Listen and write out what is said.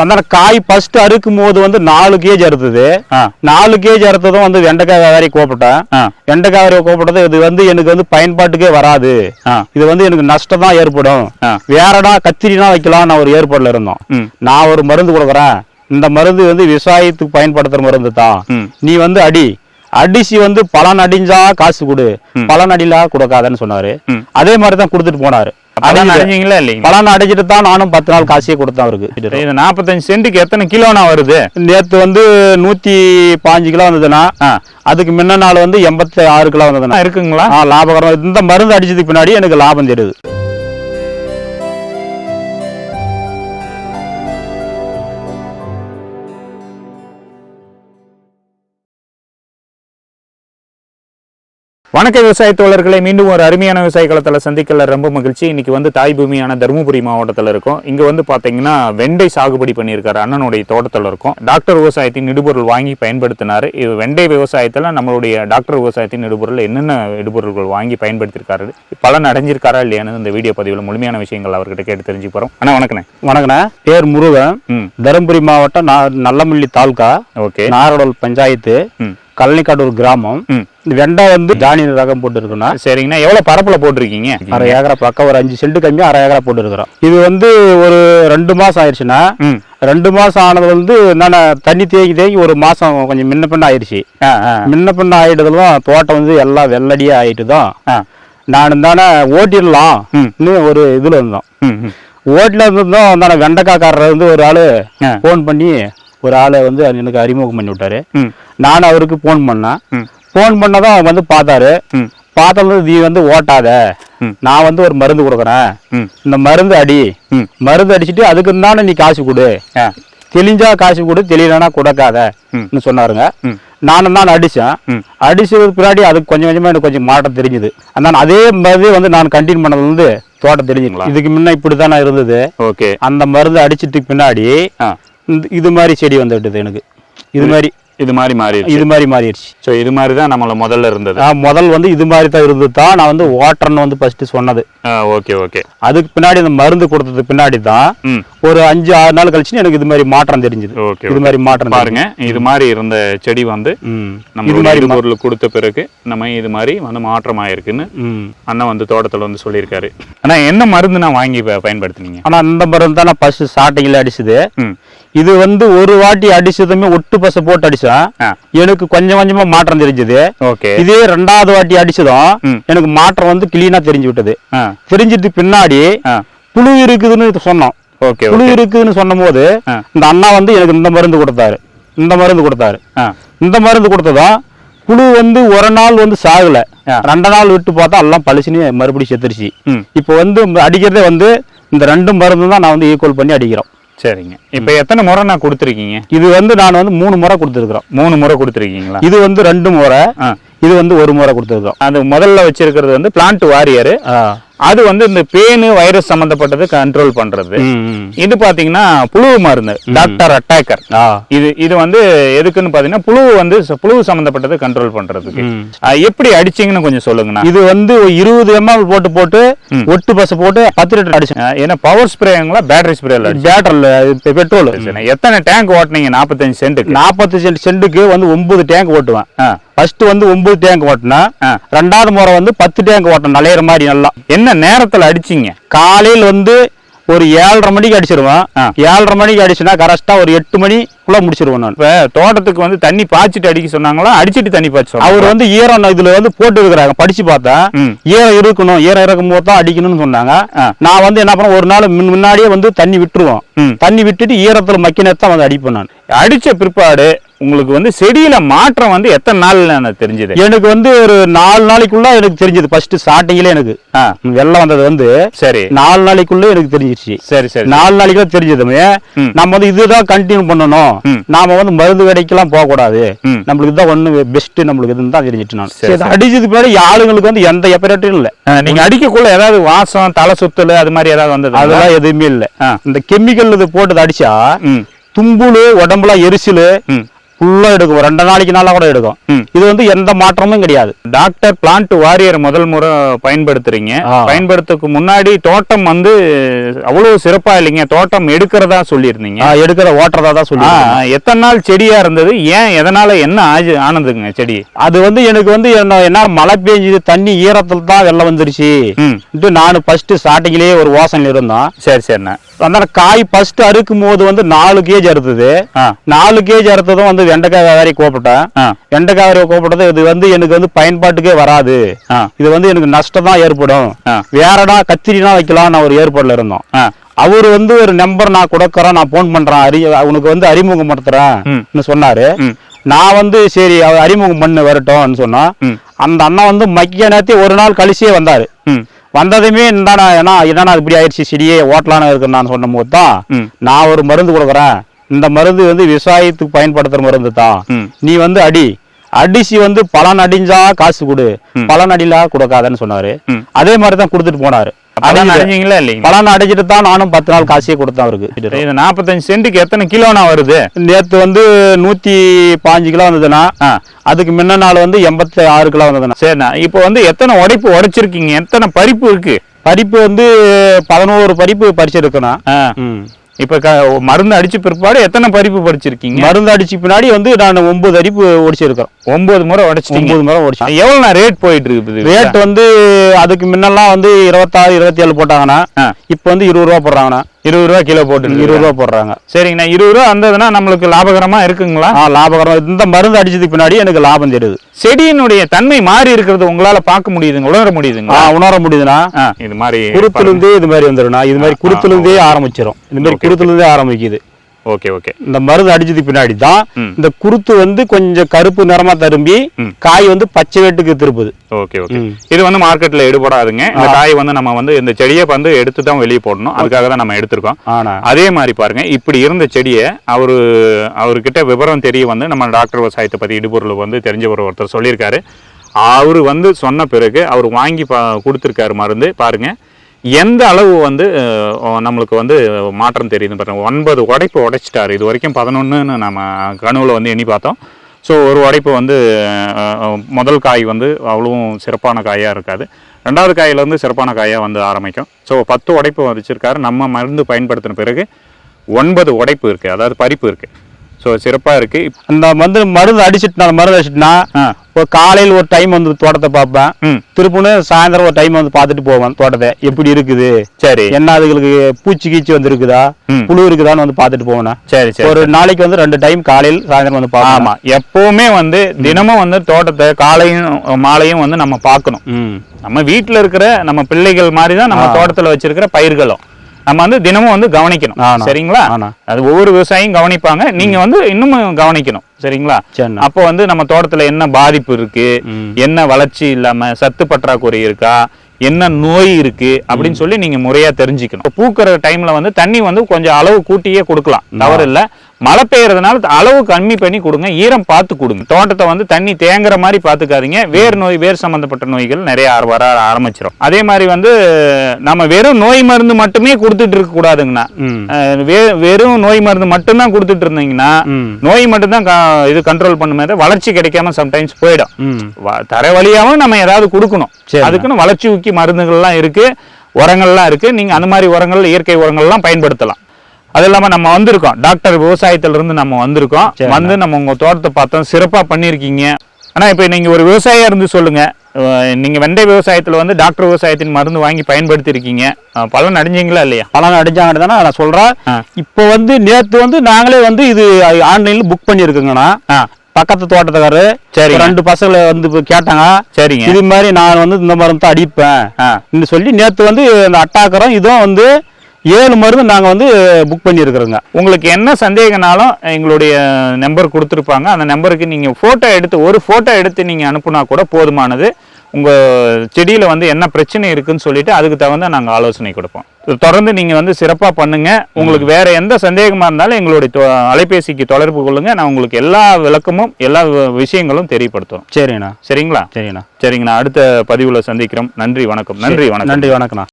அதனால காய் ஃபர்ஸ்ட் அறுக்கும் போது வந்து நாலு கேஜ் அறுத்தது. நாலு கேஜ் அறுத்ததும் வந்து வெண்டைக்காய் வியாபாரி கூப்பிட்டேன். வெண்டைக்காய் வியாபாரி கூப்பிட்டது இது வந்து எனக்கு வந்து பயன்பாட்டுக்கே வராது. இது வந்து எனக்கு நஷ்டம் தான் ஏற்படும். வேறடா கத்திரினா வைக்கலாம் நான் ஒரு ஏற்பாடுல இருந்தோம். நான் ஒரு மருந்து கொடுக்குறேன் இந்த மருந்து வந்து விவசாயத்துக்கு பயன்படுத்துற மருந்து தான். நீ வந்து அடி அடிச்சு வந்து பலன் அடிஞ்சா காசு கொடு பலன் அடிலா கொடுக்காதன்னு சொன்னாரு. அதே மாதிரி தான் கொடுத்துட்டு போனாரு அடைஞ்சீங்களா இல்லைங்க பலன் அடிச்சிட்டு தான் நானும் பத்து நாள் காசே கொடுத்தேன் அவருக்கு. இது நாற்பத்தஞ்சு சென்ட்டுக்கு எத்தனை கிலோனா வருது? நேத்து வந்து நூத்தி பாஞ்சு கிலோ வந்ததுன்னா. அதுக்கு முன்ன நாள் வந்து எண்பத்தி ஆறு கிலோ வந்ததுன்னா இருக்குங்களா? லாபகரம். இந்த மருந்து அடிச்சதுக்கு பின்னாடி எனக்கு லாபம் தெரியுது. வணக்க விவசாய தோழர்களை மீண்டும் ஒரு அருமையான விவசாய களத்தில் சந்திக்கல ரொம்ப மகிழ்ச்சி. இன்னைக்கு வந்து தாய் பூமியான தருமபுரி மாவட்டத்தில் இருக்கோம். இங்க வந்து பாத்தீங்கன்னா வெண்டை சாகுபடி பண்ணியிருக்காரு அண்ணனுடைய தோட்டத்தில் இருக்கும். டாக்டர் விவசாயத்தின் இடுபொருள் வாங்கி பயன்படுத்தினாரு. இது வெண்டை விவசாயத்துல நம்மளுடைய டாக்டர் விவசாயத்தின் இடுபொருள் என்னென்ன இடுபொருள்கள் வாங்கி பயன்படுத்தியிருக்காரு பலன் அடைஞ்சிருக்காரா இல்லையான்னு இந்த வீடியோ பதிவில் முழுமையான விஷயங்கள் அவர்கிட்ட கேட்டு தெரிஞ்சு போறோம். அண்ணா வணக்கண்ணே. வணக்கண்ணே. பேர் முருகன். தருமபுரி மாவட்டம் நல்லமல்லி தாலுகா. ஓகே. நாரோடல் பஞ்சாயத்து. ம். கழனிக்காடூர் கிராமம். ம். இந்த வெண்டை வந்து ஜானி ரகம் போட்டு இருக்குன்னா சரிங்கண்ணா. எவ்வளவு பரப்புல போட்டிருக்கீங்க? அரை ஏக்கரா பக்கம் ஒரு அஞ்சு சென்ட் கம்மி அரை ஏக்கரா போட்டு இருக்கிறோம் இது வந்து ஒரு ரெண்டு மாசம் ஆயிடுச்சுன்னா ரெண்டு மாசம் ஆனது வந்து நான் தண்ணி தேக்கி தேக்கி ஒரு மாசம் கொஞ்சம் முன்ன பின்ன ஆயிடுச்சு. முன்ன பின்ன ஆயிட்டதுலாம் தோட்டம் வந்து எல்லாம் வெள்ளடியா ஆயிட்டு தான் நான் தானே ஓட்டிடலாம் ம். இன்னும் ஒரு இதுல இருந்தோம். ஓட்டில் இருந்தோம் தானே வெண்டைக்காக்காரர் வந்து ஒரு ஆளு. ஃபோன் பண்ணி ஒரு ஆளை வந்து எனக்கு அறிமுகம் பண்ணி விட்டாரு. நான் அவருக்கு ஃபோன் பண்ணேன். ஃபோன் பண்ணதும் அவர் வந்து பார்த்தாரு. பார்த்தது நீ வந்து ஓட்டாத. நான் வந்து ஒரு மருந்து கொடுக்குறேன். இந்த மருந்து அடி. மருந்து அடிச்சிட்டு அதுக்கு தானே நீ காசு கொடு. தெளிஞ்சா காசு கொடு தெளியலனா கொடுக்காத. ம். ன்னு சொன்னாருங்க. நானும் தான் அடித்தேன். அடிச்சதுக்கு பின்னாடி அதுக்கு கொஞ்சம் கொஞ்சமாக எனக்கு கொஞ்சம் மாற்றம் தெரிஞ்சுது. அதனால் அதே மாதிரி வந்து நான் கண்டினியூ பண்ணது வந்து தோட்டம் தெரிஞ்சுங்களா? இதுக்கு முன்ன இப்படி தான் இருந்தது. ஓகே. அந்த மருந்து அடிச்சிட்டு பின்னாடி இது மாதிரி செடி வந்துவிட்டது எனக்கு. இது மாதிரி இது மாதிரி மாறிடுச்சு. இது மாதிரி மாறிடுச்சு. ஸோ இது மாதிரி தான் நம்மள முதல்ல இருந்தது. முதல் வந்து இது மாதிரி தான் இருந்தது. தான் நான் வந்து ஓட்டுறேன்னு வந்து ஃபர்ஸ்ட் சொன்னது. ஓகே ஓகே அதுக்கு பின்னாடி இந்த மருந்து கொடுத்ததுக்கு பின்னாடி தான் ஒரு அஞ்சு ஆறு நாள் கழிச்சு எனக்கு இது மாதிரி மாற்றம் தெரிஞ்சுது. ஓகே இது மாதிரி மாற்றம் பாருங்க இது மாதிரி இருந்த செடி வந்து நம்ம இது மாதிரி பொருள் கொடுத்த பிறகு நம்ம இது மாதிரி வந்து மாற்றம் ஆயிருக்குன்னு அண்ணன் வந்து தோட்டத்துல வந்து சொல்லியிருக்காரு. ஆனா என்ன மருந்து நான் வாங்கி பயன்படுத்துனீங்க? ஆனா இந்த மருந்து தான் நான் ஃபர்ஸ்ட் ஸ்டார்டிங்கில் அடிச்சது. இது வந்து ஒரு வாட்டி அடிச்சதுமே ஒட்டு பசை போட்டு அடிச்சேன் ஆ. எனக்கு கொஞ்சம் கொஞ்சமா மாற்றம் தெரிஞ்சது. ஓகே. இதே ரெண்டாவது வாட்டி அடிச்சதும். எனக்கு மாற்றம் வந்து கிளீனா தெரிஞ்சு விட்டது. ஆ. தெரிஞ்சதுக்கு பின்னாடி புழு இருக்குதுன்னு சொன்னோம். ஓகே புழு இருக்குதுன்னு சொன்னபோது ஆ. இந்த அண்ணா வந்து எனக்கு இந்த மருந்து கொடுத்தாரு. இந்த மருந்து கொடுத்தாரு. இந்த மருந்து கொடுத்ததும் புழு வந்து ஒரு நாள் வந்து சாகல. ரெண்டு நாள் விட்டு பார்த்தா எல்லாம் பளிச்சுன்னு மறுபடியும் செத்துருச்சு. இப்போ வந்து அடிக்கிறதே வந்து இந்த ரெண்டு மருந்து தான் நான் வந்து ஈக்குவல் பண்ணி அடிக்கிறோம். சரிங்க. இப்போ எத்தனை முறை நான் கொடுத்துருக்கீங்க? இது வந்து நான் வந்து மூணு முறை கொடுத்துருக்குறோம். மூணு முறை கொடுத்துருக்கீங்களா? இது வந்து ரெண்டு முறை இது வந்து ஒரு முறை கொடுத்துருக்கோம் அது முதல்ல வச்சிருக்கிறது வந்து பிளான்ட் வாரியர் அது வந்து இந்த பேனு வைரஸ் சம்பந்தப்பட்டது கண்ட்ரோல் பண்றது. இது பாத்தீங்கன்னா புழு மருந்து டாக்டர் அட்டாக்கர் இது இது வந்து எதுக்குன்னு பாத்தீங்கன்னா புழு வந்து புழு சம்பந்தப்பட்டது கண்ட்ரோல் பண்றதுக்கு. எப்படி அடிச்சீங்கன்னு கொஞ்சம் சொல்லுங்கண்ணா. இது வந்து இருபது எம்எல் போட்டு போட்டு. ஒட்டு பசை போட்டு பத்து லிட்டர் அடிச்சேன் ஏன்னா பவர் ஸ்ப்ரேங்களா பேட்டரி ஸ்ப்ரேல பேட்டரில் பெட்ரோல் எத்தனை டேங்க் ஓட்டுனீங்க? நாற்பத்தஞ்சு சென்ட்டுக்கு நாற்பத்தி சென்ட் சென்ட்டுக்கு வந்து ஒன்பது டேங்க் ஓட்டுவேன். ஃபர்ஸ்ட் வந்து ஒன்பது டேங்க் ஓட்டினேன் ஆ. ரெண்டாவது முறை வந்து பத்து டேங்க் ஓட்டணும் நலையிற மாதிரி நல்லா என்ன நேரத்துல அடிச்சீங்க காலையில் வந்து ஒரு ஏழரை மணிக்கு அடிச்சிருவேன். ஏழரை மணிக்கு அடிச்சுனா கரெக்டா ஒரு எட்டு மணிக்குள்ள முடிச்சிருவேன் நான் இப்ப தோட்டத்துக்கு வந்து தண்ணி பாய்ச்சிட்டு அடிக்க சொன்னாங்களா அடிச்சிட்டு தண்ணி பாய்ச்சி அவர் வந்து ஈரம் இதுல வந்து போட்டு இருக்கிறாங்க படிச்சு பார்த்தேன் ம். ஈரம் இருக்கணும் ஈரம் இருக்கும் போது தான் அடிக்கணும்னு சொன்னாங்க. நான் வந்து என்ன பண்ண ஒரு நாள் முன்- முன்னாடியே வந்து தண்ணி விட்டுருவோம். தண்ணி விட்டுட்டு ஈரத்துல மக்கினது தான் வந்து அடிப்பேன் நான் அடிச்ச பிற்பாடு உங்களுக்கு வந்து செடியில மாற்றம் வந்து எத்தனை நாள்ல எனக்கு தெரிஞ்சது. எனக்கு வந்து ஒரு நாலு நாளைக்குள்ள எனக்கு தெரிஞ்சது. ஃபர்ஸ்ட் ஸ்டார்டிங்ல எனக்கு. வெள்ளம் வந்தது வந்து சரி. நாலு நாளைக்குள்ள எனக்கு தெரிஞ்சிருச்சு. சரி சரி நாலு நாளைக்குள்ள தெரிஞ்சதுமே. நம்ம வந்து இதுதான் கண்டினியூ பண்ணணும். நாம வந்து மருந்து கடைக்கெல்லாம் போக கூடாது. நம்மளுக்கு தான் ஒண்ணு பெஸ்ட் நம்மளுக்கு இதுன்னு தான் தெரிஞ்சிட்டு நான். அடிச்சதுக்கு பின்னாடி ஆளுங்களுக்கு வந்து எந்த எப்பரேட்டும் இல்லை. நீங்க அடிக்கக்குள்ள ஏதாவது வாசம் தலை சுத்தல் அது மாதிரி ஏதாவது வந்தது அதெல்லாம் எதுவுமே இல்லை. இந்த கெமிக்கல் இது போட்டது அடிச்சா தும்புலு உடம்புல எரிச்சல் ம் ஃபுல்லா எடுக்கும். ரெண்டு நாளைக்கு நாளா கூட எடுக்கும். இது வந்து எந்த மாற்றமும் கிடையாது. டாக்டர் பிளான்ட் வாரியர் முதல் முறை பயன்படுத்துறீங்க. ஆ. பயன்படுத்துறதுக்கு முன்னாடி தோட்டம் வந்து அவ்வளவு சிறப்பா இல்லைங்க. தோட்டம் எடுக்கிறதா சொல்லியிருந்தீங்க. எடுக்கிற ஓட்டுறதா தான் சொல்லி எத்தனை நாள் செடியா இருந்தது? ஏன் எதனால என்ன ஆச்சு ஆனதுங்க செடி? அது வந்து எனக்கு வந்து என்ன என்ன மழை பெஞ்சது தண்ணி ஈரத்துல தான் வெள்ளம் வந்துருச்சு. நான் ஃபர்ஸ்ட் ஸ்டார்டிங்லயே ஒரு ஓசனையில் இருந்தோம். சரி சரிண்ணா அதனால காய் ஃபர்ஸ்ட் அறுக்கும் போது வந்து நாலு கேஜ் அறுத்தது. நாலு கேஜ் அறுத்ததும் வந்து வெண்டைக்காய் வியாபாரி கூப்பிட்டேன் வெண்டைக்காய் வியாபாரி கூப்பிட்டது இது வந்து எனக்கு வந்து பயன்பாட்டுக்கே வராது. இது வந்து எனக்கு நஷ்டம் தான் ஏற்படும். வேறடா கத்திரினா வைக்கலாம் நான் ஒரு ஏற்பாடுல இருந்தோம். அவர் வந்து ஒரு நம்பர் நான் கொடுக்கறேன் நான் ஃபோன் பண்றேன் அறி உனக்கு வந்து அறிமுகப்படுத்துறேன் சொன்னாரு. ம். நான் வந்து சரி அவர் அறிமுகம் பண்ணு வரட்டும்னு சொன்னா அந்த அண்ணா வந்து மக்கிய நேரத்தை ஒரு நாள் கழிச்சே வந்தாரு. வந்ததுமே இந்தாடா ஏன்னா இதானா இப்படி ஆயிடுச்சு செடியே ஓட்டலான்னு இருக்குன்னு நான் சொன்ன போது தான் நான் ஒரு மருந்து கொடுக்குறேன். இந்த மருந்து வந்து விவசாயத்துக்கு பயன்படுத்துற மருந்து தான். நீ வந்து அடி. அடிச்சு வந்து பலன் அடிஞ்சா காசு கொடு. பலன் அடிலா கொடுக்காதன்னு சொன்னாரு. அதே மாதிரி தான் கொடுத்துட்டு போனாரு. அடைஞ்சீங்களா இல்லைங்க பலன் அடிச்சிட்டு தான் நானும் பத்து நாள் காசே கொடுத்தேன் அவருக்கு. இது நாற்பத்தஞ்சு சென்ட்டுக்கு எத்தனை கிலோனா வருது? நேத்து வந்து நூத்தி பாஞ்சு கிலோ வந்ததுன்னா அதுக்கு முன்ன நாள் வந்து எண்பத்தி ஆறு கிலோ வந்ததுண்ணா. சரிண்ணா. இப்போ வந்து எத்தனை உடைப்பு உடைச்சிருக்கீங்க? எத்தனை பறிப்பு இருக்கு? பறிப்பு வந்து பதினோரு பறிப்பு பறிச்சிருக்கணும் இப்போ க மருந்து அடிச்ச பிற்பாடு எத்தனை பறிப்பு பறிச்சிருக்கீங்க மருந்து அடிச்சு பின்னாடி வந்து நான் ஒன்பது அரிப்பு ஒடிச்சிருக்கேன் ஒன்பது முறை உடைச்சிட்டீங்க ஒன்பது முறை ஒடிச்சேன் எவ்வளோண்ணா ரேட் போயிட்டு இருக்குது ரேட் வந்து அதுக்கு முன்னெல்லாம் வந்து இருபத்தாறு இருபத்தி ஏழு போட்டாங்கண்ணா. ஆ. இப்போ வந்து இருபது ரூபா போடுறாங்கண்ணா. இருபது ரூபா கிலோ போட்டு இருபது ரூபா போடுறாங்க. சரிங்கண்ணா இருபது ரூபா வந்ததுன்னா நம்மளுக்கு லாபகரமா இருக்குங்களா? லாபகரம் இந்த மருந்து அடிச்சதுக்கு பின்னாடி எனக்கு லாபம் தெரியுது செடியினுடைய தன்மை மாறி இருக்கிறது உங்களால பார்க்க முடியுதுங்க உணர ஆ முடியுதுங்களா உணர முடியுதுண்ணா. இது மாதிரி குருத்துல இருந்தே இது மாதிரி வந்துடும்ண்ணா இது மாதிரி குருத்துல இருந்தே ஆரம்பிச்சிடும் இந்த மாதிரி குருத்துல இருந்தே ஆரம்பிக்குது. Okay okay. இந்த மருந்து அடிச்சதுக்கு பின்னாடி தான். இந்த குருத்து வந்து கொஞ்சம் கருப்பு நிறமா தரும்பி. காய் வந்து பச்சை வேட்டுக்கு திருப்புது ஓகே ஓகே. இது வந்து மார்க்கெட்ல எடுபடாதுங்க. இந்த காய் வந்து நம்ம வந்து இந்த செடியை வந்து எடுத்து தான் வெளியே போடணும். அதுக்காக தான் நம்ம எடுத்திருக்கோம். ஆனா. அதே மாதிரி பாருங்க இப்படி இருந்த செடியை அவரு அவர்கிட்ட விவரம் தெரிய வந்து நம்ம டாக்டர் விவசாயத்தை பத்தி இடுபொருள் வந்து தெரிஞ்சவர் ஒருத்தர் சொல்லியிருக்காரு. அவரு வந்து சொன்ன பிறகு அவர் வாங்கி பா கொடுத்துருக்காரு மருந்து. பாருங்க. எந்த அளவு வந்து நம்மளுக்கு வந்து மாற்றம் தெரியுது பாருங்க. ஒன்பது உடைப்பு உடைச்சிட்டாரு. இது வரைக்கும் பதினொன்றுன்னு நம்ம கனவுல வந்து எண்ணி பார்த்தோம். ஸோ ஒரு உடைப்பு வந்து முதல் காய் வந்து அவ்வளவும் சிறப்பான காயாக இருக்காது. ரெண்டாவது காயிலேருந்து சிறப்பான காயாக வந்து ஆரம்பிக்கும். ஸோ பத்து உடைப்பு வச்சிருக்காரு. நம்ம மருந்து பயன்படுத்தின பிறகு ஒன்பது உடைப்பு இருக்குது அதாவது பறிப்பு இருக்குது ஸோ சிறப்பாக இருக்குது அந்த வந்து மருந்து அடிச்சிட்டு நான் மருந்து அடிச்சிட்டுனா ஒரு காலையில் ஒரு டைம் வந்து தோட்டத்தை பார்ப்பேன். ம். திருப்புன்னு சாயந்தரம் ஒரு டைம் வந்து பார்த்துட்டு போவேன் தோட்டத்தை. எப்படி இருக்குது? சரி. என்ன அதுகளுக்கு பூச்சி கீச்சி வந்து இருக்குதா. புழு இருக்குதான்னு வந்து பார்த்துட்டு போவேன் சரி சரி ஒரு நாளைக்கு வந்து ரெண்டு டைம் காலையில் சாயந்தரம் வந்து பார்ப்பேன். ஆமா. எப்பவுமே வந்து தினமும் வந்து தோட்டத்தை காலையும் மாலையும் வந்து நம்ம பார்க்கணும். நம்ம வீட்டில் இருக்கிற நம்ம பிள்ளைகள் மாதிரி தான் நம்ம. தோட்டத்தில் வச்சிருக்கிற பயிர்களும். நம்ம வந்து தினமும் வந்து கவனிக்கணும். சரிங்களா. அது ஒவ்வொரு விவசாயியும் கவனிப்பாங்க. நீங்க வந்து இன்னமும் கவனிக்கணும். சரிங்களா? அப்போ வந்து நம்ம தோட்டத்துல என்ன பாதிப்பு இருக்கு. என்ன வளர்ச்சி இல்லாம சத்து பற்றாக்குறை இருக்கா? என்ன நோய் இருக்கு? அப்படின்னு சொல்லி நீங்க முறையா தெரிஞ்சுக்கணும். பூக்கிற டைம்ல வந்து தண்ணி வந்து கொஞ்சம் அளவு கூட்டியே கொடுக்கலாம். தவறு இல்ல மழை பெய்யறதுனால அளவு கம்மி பண்ணி கொடுங்க ஈரம் பார்த்து கொடுங்க. தோட்டத்தை வந்து தண்ணி தேங்குற மாதிரி பார்த்துக்காதீங்க. வேர் நோய் வேர் சம்பந்தப்பட்ட நோய்கள் நிறைய வர ஆரம்பிச்சிடும் அதே மாதிரி வந்து நம்ம வெறும் நோய் மருந்து மட்டுமே கொடுத்துட்டு இருக்க கூடாதுங்கண்ணா. வெறும் நோய் மருந்து மட்டும்தான் கொடுத்துட்டு இருந்தீங்கன்னா நோய் மட்டும்தான் இது கண்ட்ரோல் பண்ணுமே வளர்ச்சி கிடைக்காம சம்டைம்ஸ் போயிடும். தர வழியாவும் நம்ம ஏதாவது கொடுக்கணும். அதுக்குன்னு வளர்ச்சி ஊக்கி மருந்துகள்லாம் இருக்கு உரங்கள்லாம் இருக்கு. நீங்க அந்த மாதிரி உரங்கள் இயற்கை உரங்கள்லாம் பயன்படுத்தலாம். அது இல்லாம நம்ம வந்திருக்கோம். டாக்டர் விவசாயத்துல இருந்து நம்ம வந்திருக்கோம். வந்து நம்ம உங்க தோட்டத்தை பார்த்தோம். சிறப்பா பண்ணியிருக்கீங்க. ஆனா இப்போ நீங்க ஒரு விவசாயியா இருந்து சொல்லுங்க. நீங்க வெண்டை விவசாயத்துல வந்து டாக்டர் விவசாயத்தின் மருந்து வாங்கி பயன்படுத்தி இருக்கீங்க பலன் அடைஞ்சீங்களா இல்லையா? பலன் அடிச்சாங்கன்னு தானே நான் சொல்றேன். இப்போ வந்து நேத்து வந்து நாங்களே வந்து இது ஆன்லைன்ல புக் பண்ணியிருக்கோங்கண்ணா. ஆ. பக்கத்து தோட்டத்துக்காரரு சரிங்க. ரெண்டு பசங்களை வந்து கேட்டாங்க. சரிங்க. இது மாதிரி நான் வந்து இந்த மருந்து அடிப்பேன். சொல்லி நேத்து வந்து இந்த அட்டாக்கரம் இதுவும் வந்து ஏழு மருந்து நாங்க வந்து புக் பண்ணியிருக்கிறோங்க. உங்களுக்கு என்ன சந்தேகனாலும் எங்களுடைய நம்பர் கொடுத்துருப்பாங்க. அந்த நம்பருக்கு நீங்கள் ஃபோட்டோ எடுத்து ஒரு ஃபோட்டோ எடுத்து நீங்கள் அனுப்புனா கூட போதுமானது. உங்கள் செடியில் வந்து என்ன பிரச்சனை இருக்குன்னு சொல்லிட்டு அதுக்கு தகுந்த நாங்கள் ஆலோசனை கொடுப்போம். தொடர்ந்து நீங்கள் வந்து சிறப்பாக பண்ணுங்க. உங்களுக்கு வேற எந்த சந்தேகமாக இருந்தாலும் எங்களுடைய அலைபேசிக்கு தொடர்பு கொள்ளுங்க. நான் உங்களுக்கு எல்லா விளக்கமும் எல்லா விஷயங்களும் தெரியப்படுத்தும் சரிண்ணா. சரிங்களா? சரிண்ணா. சரிங்கண்ணா அடுத்த பதிவில் சந்திக்கிறோம். நன்றி வணக்கம். நன்றி வணக்கம். நன்றி வணக்கண்ணா